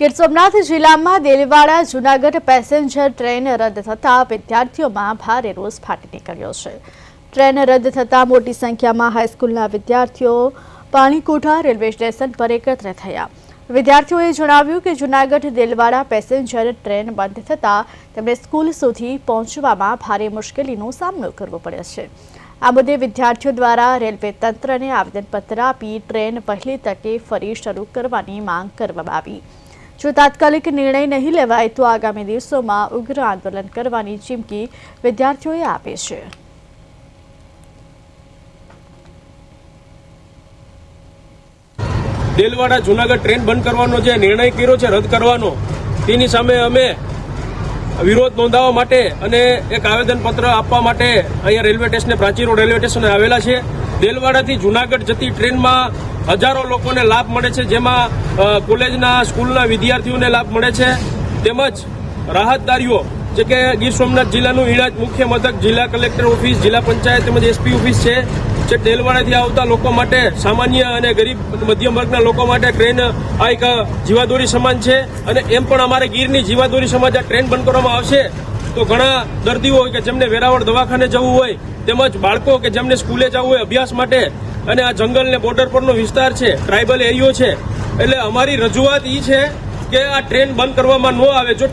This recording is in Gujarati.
ગીર સોમનાથ જિલ્લામાં દેલવાડા જુનાગઢ પેસેન્જર ટ્રેન રદ થતાં વિદ્યાર્થીઓમાં ભારે રોષ ફાટી નીકળ્યો છે. ટ્રેન રદ થતાં મોટી સંખ્યામાં હાઈસ્કૂલના વિદ્યાર્થીઓ પાણીકોઠા રેલવે સ્ટેશન પર એકત્ર થયા. વિદ્યાર્થીઓએ જણાવ્યું કે જુનાગઢ દેલવાડા પેસેન્જર ટ્રેન બંધ થતાં તેમને સ્કૂલ સુધી પહોંચવામાં ભારે મુશ્કેલીનો સામનો કરવો પડ્યો છે. આ મુદ્દે વિદ્યાર્થીઓ દ્વારા રેલવે તંત્રને આવેદનપત્ર આપી ટ્રેન પહેલી તકે ફરી શરૂ કરવાની માંગ કરવામાં આવી. જો તાત્કાલિક નિર્ણય નહીં લેવાય તો આગામી દિવસોમાં ઉગ્ર આંદોલન કરવાની ચીમકી વિદ્યાર્થીઓએ આપી છે. દેલવાડા જુનાગઢ ટ્રેન બંધ કરવાનો જે નિર્ણય કર્યો છે, રદ કરવાનો, તેની સામે અમે વિરોધ નોંધાવવા માટે અને એક આવેદનપત્ર આપવા માટે અહીંયા રેલવે સ્ટેશને, પ્રાચી રોડ રેલવે સ્ટેશને આવેલા છે દેલવાડાથી જુનાગઢ જતી ટ્રેનમાં હજારો લોકોને લાભ મળે છે, જેમાં કોલેજના સ્કૂલના વિદ્યાર્થીઓને લાભ મળે છે. તેમજ રાહતદારીઓ, જે કે ગીર સોમનાથ જિલ્લાનું ઈણાજ મુખ્ય મથક, જિલ્લા કલેક્ટર ઓફિસ, જિલ્લા પંચાયત તેમજ એસપી ઓફિસ છે, જે તેલવાડાથી આવતા લોકો માટે, સામાન્ય અને ગરીબ મધ્યમ વર્ગના લોકો માટે ટ્રેન આ એક જીવાદોરી સમાન છે. અને એમ પણ અમારે ગીરની જીવાદોરી સમાજ આ ટ્રેન બંધ કરવામાં આવશે. તો ઘણા દર્દીઓ કે જેમને વેરાવળ દવાખાને જવું હોય, તેમજ બાળકો કે જેમને સ્કૂલે જવું હોય અભ્યાસ માટે અને આ જંગલ ને બોર્ડર પરનો વિસ્તાર છે ટ્રાઇબલ એરિયો છે. એટલે અમારી રજૂઆત એ છે કે આ ટ્રેન બંધ કરવામાં ન આવે. જો